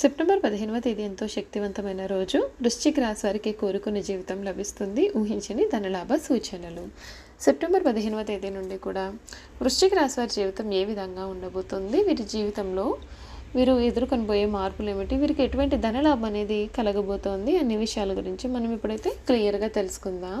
September పదిహేనవ తేదీ ఎంతో శక్తివంతమైన రోజు. వృశ్చిక రాశి వారికి కోరుకున్న జీవితం లభిస్తుంది. ఊహించని ధనలాభ సూచనలు. సెప్టెంబర్ పదిహేనవ తేదీ నుండి కూడా వృశ్చిక రాశి వారి జీవితం ఏ విధంగా ఉండబోతుంది? వీరి జీవితంలో వీరు ఎదుర్కొనిపోయే మార్పులు ఏమిటి? వీరికి ఎటువంటి ధనలాభం అనేది కలగబోతోంది అన్ని విషయాల గురించి మనం ఇప్పుడైతే క్లియర్గా తెలుసుకుందాం.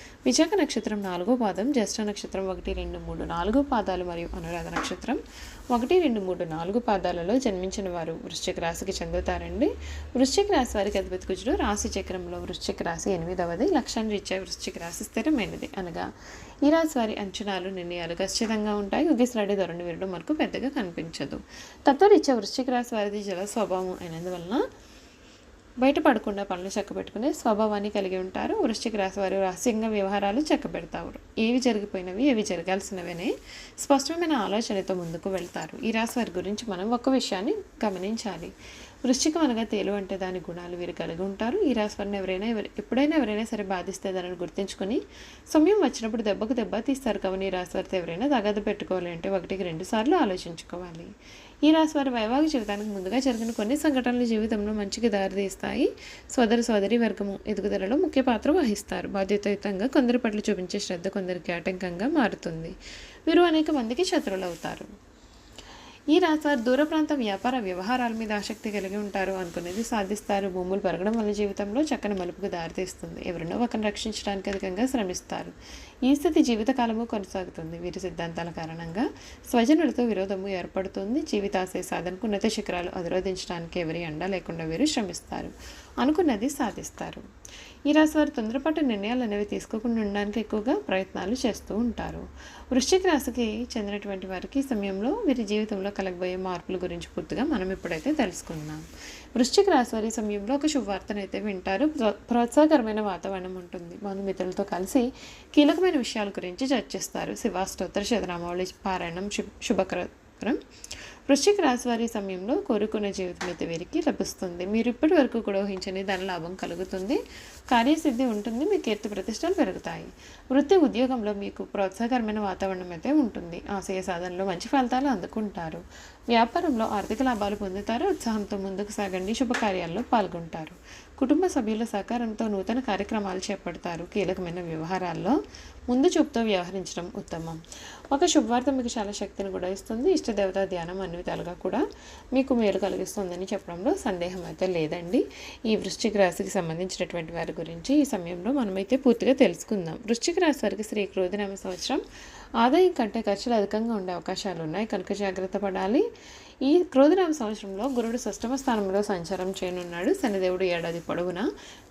విశాఖ నక్షత్రం నాలుగో పాదం జ్యేష్ఠ నక్షత్రం ఒకటి రెండు మూడు నాలుగు పాదాలు మరియు అనురాధ నక్షత్రం ఒకటి రెండు మూడు నాలుగు పాదాలలో జన్మించిన వారు. వృశ్చిక రాశికి చెందుతారండి. వృశ్చిక రాశి వారికి అధిపతి కుజుడు. రాశి చక్రంలో వృశ్చిక రాశి ఎనిమిదవది. లక్ష్యాన్ని ఇచ్చే వృశ్చిక రాశి స్థిరమైనది అనగా ఈ రాశి వారి అంచనాలు నిర్ణయాలు ఖచ్చితంగా ఉంటాయి. ఉగిసలాడే ధోరణి వినడం మనకు పెద్దగా కనిపించదు. తత్వరీత్యా వృశ్చిక రాశి వారిది జల స్వభావం అయినందువలన బయటపడకుండా పనులు చక్కబెట్టుకునే స్వభావాన్ని కలిగి ఉంటారు. వృశ్చిక రాశి వారు రహస్యంగా వ్యవహారాలు చక్కబెడతారు. ఏవి జరిగిపోయినవి ఏవి జరగాల్సినవనే స్పష్టమైన ఆలోచనతో ముందుకు వెళ్తారు. ఈ రాశి వారి గురించి మనం ఒక విషయాన్ని గమనించాలి. వృశ్చికం అనగా తేలు అంటే దాని గుణాలు వీరు కలిగి ఉంటారు. ఈ రాశివారిని ఎవరైనా ఎవరు ఎప్పుడైనా ఎవరైనా సరే బాధిస్తే దానిని గుర్తించుకొని సమయం వచ్చినప్పుడు దెబ్బకు దెబ్బ తీస్తారు. కాబట్టి ఈ రాశి వారితో ఎవరైనా తగద పెట్టుకోవాలి అంటే ఒకటికి రెండు సార్లు ఆలోచించుకోవాలి. ఈ రాశి వారి వైవాహిక జీవితానికి ముందుగా జరిగిన కొన్ని సంఘటనలు జీవితంలో మంచికి దారితీస్తాయి. సోదర సోదరి వర్గము ఎదుగుదలలో ముఖ్య పాత్ర వహిస్తారు. బాధ్యతాయుతంగా కొందరి పట్ల చూపించే శ్రద్ధ కొందరికి ఆటంకంగా మారుతుంది. వీరు అనేక మందికి శత్రువులు అవుతారు ఈ రాశివారు దూర ప్రాంతం వ్యాపార వ్యవహారాల మీద ఆసక్తి కలిగి ఉంటారు అనుకునేది సాధిస్తారు. భూములు పెరగడం వల్ల జీవితంలో చక్కని మలుపుకు దారితీస్తుంది. ఎవరినో ఒకరిని రక్షించడానికి అధికంగా శ్రమిస్తారు. ఈ స్థితి జీవితకాలము కొనసాగుతుంది. వీరి సిద్ధాంతాల కారణంగా స్వజనులతో విరోధము ఏర్పడుతుంది. జీవితాశయ సాధనకు ఉన్నత శిఖరాలు అధిరోధించడానికి ఎవరి అండ లేకుండా వీరు శ్రమిస్తారు. అనుకున్నది సాధిస్తారు. ఈ రాశి వారు తొందరపాటు నిర్ణయాలు అనేవి తీసుకోకుండా ఉండడానికి ఎక్కువగా ప్రయత్నాలు చేస్తూ ఉంటారు. వృశ్చిక రాశికి చెందినటువంటి వారికి ఈ సమయంలో వీరి జీవితంలో కలగబోయే మార్పుల గురించి పూర్తిగా మనం ఇప్పుడైతే తెలుసుకుందాం. వృశ్చిక రాశి వారి సమయంలో ఒక శుభవార్తనైతే వింటారు. ప్రోత్సాహకరమైన వాతావరణం ఉంటుంది. బంధుమిత్రులతో కలిసి కీలకమైన విషయాల గురించి చర్చిస్తారు. శివాస్తోత్ర శతనామావళి పారాయణం శుభ శుభకరం వృశ్చిక రాశి వారి సమయంలో కోరుకున్న జీవితం అయితే వీరికి లభిస్తుంది. మీరు ఇప్పటి వరకు కూడా ఊహించని దాని లాభం కలుగుతుంది. కార్యసిద్ధి ఉంటుంది. మీ కీర్తి ప్రతిష్టలు పెరుగుతాయి. వృత్తి ఉద్యోగంలో మీకు ప్రోత్సాహకరమైన వాతావరణం అయితే ఉంటుంది. ఆశయ సాధనలో మంచి ఫలితాలు అందుకుంటారు. వ్యాపారంలో ఆర్థిక లాభాలు పొందుతారు. ఉత్సాహంతో ముందుకు సాగండి. శుభకార్యాల్లో పాల్గొంటారు. కుటుంబ సభ్యుల సహకారంతో నూతన కార్యక్రమాలు చేపడతారు కీలకమైన వ్యవహారాల్లో. ముందు చూపుతో వ్యవహరించడం ఉత్తమం. ఒక శుభవార్త మీకు చాలా శక్తిని కూడా ఇస్తుంది. ఇష్టదేవత ధ్యానం అన్ని విధాలుగా కూడా మీకు మేలు కలిగిస్తుందని చెప్పడంలో సందేహం అయితే లేదండి. ఈ వృశ్చిక రాశికి సంబంధించినటువంటి వారి గురించి ఈ సమయంలో మనమైతే పూర్తిగా తెలుసుకుందాం. వృశ్చిక రాశి వారికి శ్రీ క్రోధినామ సంవత్సరం ఆదాయం కంటే ఖర్చులు అధికంగా ఉండే అవకాశాలు ఉన్నాయి. కనుక జాగ్రత్త పడాలి. ఈ క్రోధరామ సంవత్సరంలో గురుడు షష్టమ స్థానంలో సంచారం చేయనున్నాడు. శనిదేవుడు ఏడాది పొడవునా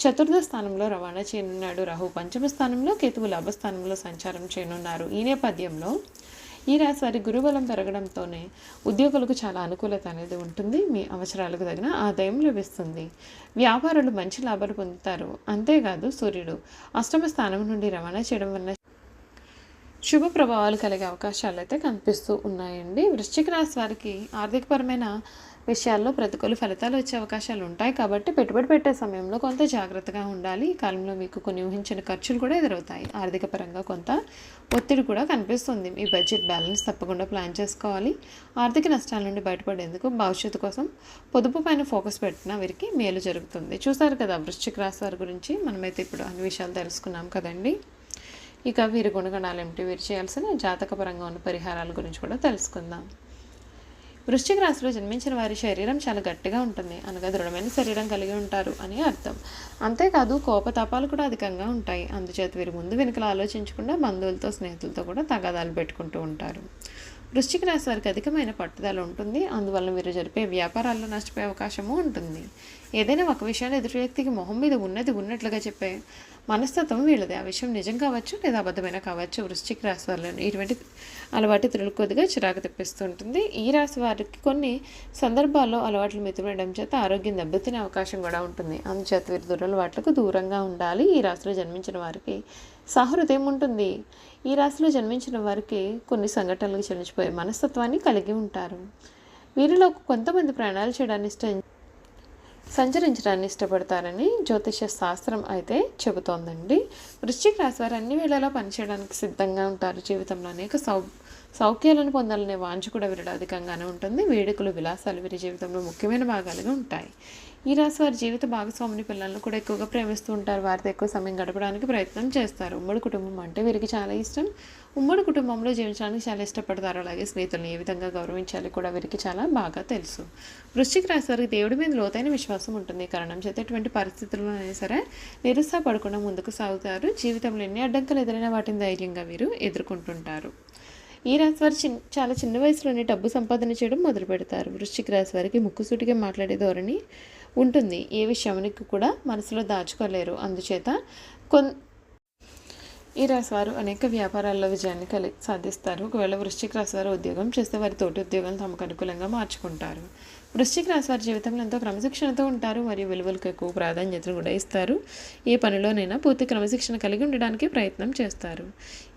చతుర్థ స్థానంలో రవాణా చేయనున్నాడు. రాహు పంచమ స్థానంలో కేతువు లాభస్థానంలో సంచారం చేయనున్నారు. ఈ నేపథ్యంలో ఈ రాశి వారి గురుబలం పెరగడంతోనే ఉద్యోగులకు చాలా అనుకూలత అనేది ఉంటుంది. మీ అవసరాలకు తగిన ఆదాయం లభిస్తుంది. వ్యాపారులు మంచి లాభాలు పొందుతారు. అంతేకాదు సూర్యుడు అష్టమ స్థానం నుండి రవాణా చేయడం వల్ల శుభ ప్రభావాలు కలిగే అవకాశాలు అయితే కనిపిస్తూ ఉన్నాయండి. వృశ్చిక రాశి వారికి ఆర్థికపరమైన విషయాల్లో ప్రతికూల ఫలితాలు వచ్చే అవకాశాలు ఉంటాయి. కాబట్టి పెట్టుబడి పెట్టే సమయంలో కొంత జాగ్రత్తగా ఉండాలి. ఈ కాలంలో మీకు కొన్ని ఊహించిన ఖర్చులు కూడా ఎదురవుతాయి. ఆర్థిక పరంగా కొంత ఒత్తిడి కూడా కనిపిస్తుంది. మీ బడ్జెట్ బ్యాలెన్స్ తప్పకుండా ప్లాన్ చేసుకోవాలి. ఆర్థిక నష్టాల నుండి బయటపడేందుకు భవిష్యత్తు కోసం పొదుపు పైన ఫోకస్ పెట్టిన వీరికి మేలు జరుగుతుంది. చూసారు కదా వృశ్చిక రాశి వారి గురించి మనమైతే ఇప్పుడు అన్ని విషయాలు తెలుసుకున్నాం కదండి. ఇక వీరి గుణగణాలు ఏమిటి? వీరు చేయాల్సిన జాతకపరంగా ఉన్న పరిహారాల గురించి కూడా తెలుసుకుందాం. వృశ్చిక రాశిలో జన్మించిన వారి శరీరం చాలా గట్టిగా ఉంటుంది. అనగా దృఢమైన శరీరం కలిగి ఉంటారు అని అర్థం. అంతేకాదు కోపతాపాలు కూడా అధికంగా ఉంటాయి. అందుచేత వీరు ముందు వెనుకలు ఆలోచించకుండా బంధువులతో స్నేహితులతో కూడా తగాదాలు పెట్టుకుంటూ ఉంటారు. వృశ్చిక రాశి వారికి అధికమైన పట్టుదల ఉంటుంది. అందువల్ల మీరు జరిపే వ్యాపారాల్లో నష్టపోయే అవకాశము ఉంటుంది. ఏదైనా ఒక విషయాన్ని ఎదుటి వ్యక్తికి మొహం మీద ఉన్నది ఉన్నట్లుగా చెప్పే మనస్తత్వం వీళ్ళది. ఆ విషయం నిజం కావచ్చు లేదా అబద్ధమైన కావచ్చు వృశ్చిక రాశి వాళ్ళని ఇటువంటి అలవాటు ఇతరులకు కొద్దిగా చిరాకు తెప్పిస్తూ ఉంటుంది. ఈ రాశి వారికి కొన్ని సందర్భాల్లో అలవాట్లు మితిమేయడం చేత ఆరోగ్యం దెబ్బతినే అవకాశం కూడా ఉంటుంది. అందుచేత వీరి దురలవాట్లకు దూరంగా ఉండాలి. ఈ రాశిలో జన్మించిన వారికి సహృదయం ఉంటుంది ఈ రాశిలో జన్మించిన వారికి కొన్ని సంఘటనలకు చెల్లించిపోయే మనస్తత్వాన్ని కలిగి ఉంటారు. వీరిలో కొంతమంది ప్రయాణాలు చేయడాన్ని ఇష్టం సంచరించడాన్ని ఇష్టపడతారని జ్యోతిష శాస్త్రం అయితే చెబుతోందండి. వృశ్చిక రాశి వారు అన్ని వేళలా పనిచేయడానికి సిద్ధంగా ఉంటారు. జీవితంలో అనేక సౌ సౌఖ్యాలను పొందాలనే వాంఛ కూడా వీరిలో అధికంగానే ఉంటుంది. వేడుకలు విలాసాలు వీరి జీవితంలో ముఖ్యమైన భాగాలుగా ఉంటాయి. ఈ రాశి వారి జీవిత భాగస్వామిని పిల్లలను కూడా ఎక్కువగా ప్రేమిస్తూ ఉంటారు. వారితో ఎక్కువ సమయం గడపడానికి ప్రయత్నం చేస్తారు. ఉమ్మడి కుటుంబం అంటే వీరికి చాలా ఇష్టం. ఉమ్మడి కుటుంబంలో జీవించడానికి చాలా ఇష్టపడతారు. అలాగే స్నేహితులను ఏ విధంగా గౌరవించాలి కూడా వీరికి చాలా బాగా తెలుసు. వృశ్చిక రాశి వారికి దేవుడి మీద లోతైన విశ్వాసం ఉంటుంది. కారణం చేత ఎటువంటి పరిస్థితుల్లోనైనా సరే నిరుత్సాహపడకుండా ముందుకు సాగుతారు. జీవితంలో ఎన్ని అడ్డంకులు ఎదురైనా వాటిని ధైర్యంగా వీరు ఎదుర్కొంటుంటారు. ఈ రాశి వారు చిన్న చాలా చిన్న వయసులోనే డబ్బు సంపాదన చేయడం మొదలు పెడతారు. వృశ్చిక రాశి వారికి ముక్కుసూటిగా మాట్లాడే ధోరణి ఉంటుంది. ఏ విషయానికి కూడా మనసులో దాచుకోలేరు. అందుచేత కొన్ ఈ రాశి వారు అనేక వ్యాపారాల్లో విజయాన్ని కలిగి సాధిస్తారు. ఒకవేళ వృశ్చిక రాశి వారు ఉద్యోగం చేస్తే వారి తోటి ఉద్యోగం తమకు అనుకూలంగా మార్చుకుంటారు. వృశ్చిక రాశి వారి జీవితంలో ఎంతో క్రమశిక్షణతో ఉంటారు. మరియు విలువలకు ఎక్కువ ప్రాధాన్యతను కూడా ఇస్తారు. ఏ పనిలోనైనా పూర్తి క్రమశిక్షణ కలిగి ఉండడానికి ప్రయత్నం చేస్తారు.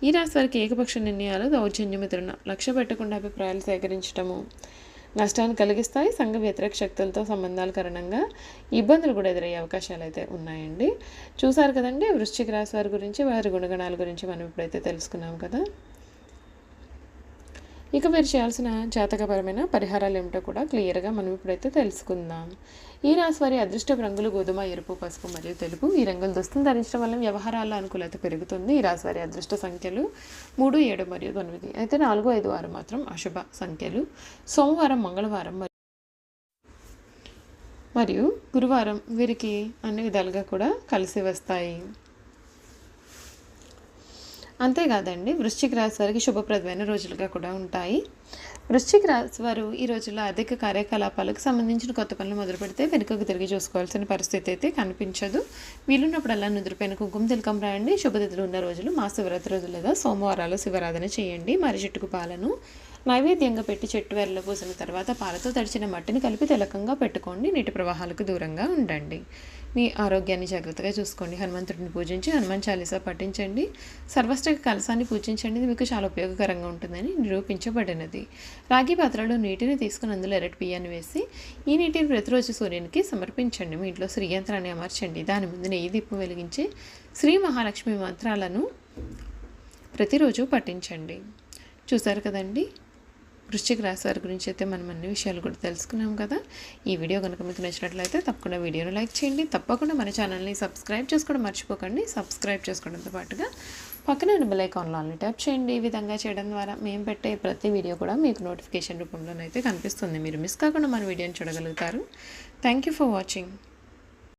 ఈ రాశి వారికి ఏకపక్ష నిర్ణయాలు దౌర్జన్యం లక్ష్య పెట్టకుండా అభిప్రాయాలు సేకరించడము నష్టాన్ని కలిగిస్తాయి సంఘ వ్యతిరేక శక్తులతో సంబంధాల కారణంగా ఇబ్బందులు కూడా ఎదురయ్యే అవకాశాలు అయితే ఉన్నాయండి. చూసారు కదండి వృశ్చిక రాశి వారి గురించి వారి గుణగణాల గురించి మనం ఇప్పుడైతే తెలుసుకున్నాం కదా. ఇక మీరు చేయాల్సిన జాతకపరమైన పరిహారాలు ఏమిటో కూడా క్లియర్గా మనం ఇప్పుడైతే తెలుసుకుందాం. ఈ రాశి వారి అదృష్ట రంగులు గోధుమ ఎరుపు పసుపు మరియు తెలుపు ఈ రంగులు దుస్తులు ధరించడం వల్ల వ్యవహారాల అనుకూలత పెరుగుతుంది. ఈ రాశి వారి అదృష్ట సంఖ్యలు మూడు ఏడు మరియు తొమ్మిది. అయితే నాలుగు ఐదు ఆరు మాత్రం అశుభ సంఖ్యలు. సోమవారం మంగళవారం మరియు మరియు గురువారం వీరికి అన్ని విధాలుగా కూడా కలిసి వస్తాయి. అంతేకాదండి వృశ్చిక రాశి వారికి శుభప్రదమైన రోజులుగా కూడా ఉంటాయి. వృశ్చిక రాశి వారు ఈ రోజుల్లో ఆర్థిక కార్యకలాపాలకు సంబంధించిన కొత్త పనులు మొదలు పెడితే వెనుకకు తిరిగి చూసుకోవాల్సిన పరిస్థితి అయితే కనిపించదు. వీలున్నప్పుడల్లా నుదురుపైన కుంకుమ తిలకం రాయండి. శుభతిథులు ఉన్న రోజులు మా శివరాత్రి రోజులు లేదా సోమవారాలు శివరాధన చేయండి. మరి చెట్టుకు పాలను నైవేద్యంగా పెట్టి చెట్టు వెరలో పూసిన తర్వాత పాలతో తడిచిన మట్టిని కలిపి తిలకంగా పెట్టుకోండి. నీటి ప్రవాహాలకు దూరంగా ఉండండి. మీ ఆరోగ్యాన్ని జాగ్రత్తగా చూసుకోండి. హనుమంతుడిని పూజించి హనుమాన్ చాలీసా పఠించండి. సర్వస్టక కలసాన్ని పూజించండి. ఇది మీకు చాలా ఉపయోగకరంగా ఉంటుందని నిరూపించబడినది. రాగి పాత్రలో నీటిని తీసుకుని అందులో ఎరటి బియ్యాన్ని వేసి ఈ నీటిని ప్రతిరోజు సూర్యునికి సమర్పించండి. మీ ఇంట్లో శ్రీ యంత్రాన్ని అమర్చండి. దాని ముందు నెయ్యి దీపం వెలిగించి శ్రీ మహాలక్ష్మి మంత్రాలను ప్రతిరోజు పఠించండి. చూసారు కదండి? వృశ్చిక రాశి వారి గురించి అయితే మనం అన్ని విషయాలు కూడా తెలుసుకున్నాం కదా. ఈ వీడియో కనుక మీకు నచ్చినట్లయితే తప్పకుండా వీడియోను లైక్ చేయండి. తప్పకుండా మన ఛానల్ని సబ్స్క్రైబ్ చేసుకోవడం మర్చిపోకండి. సబ్స్క్రైబ్ చేసుకోవడంతో పాటుగా పక్కన ఉన్న బెల్ ఐకాన్లో ట్యాప్ చేయండి. ఈ విధంగా చేయడం ద్వారా మేము పెట్టే ప్రతి వీడియో కూడా మీకు నోటిఫికేషన్ రూపంలోనైతే కనిపిస్తుంది. మీరు మిస్ కాకుండా మన వీడియోని చూడగలుగుతారు. Thank you for watching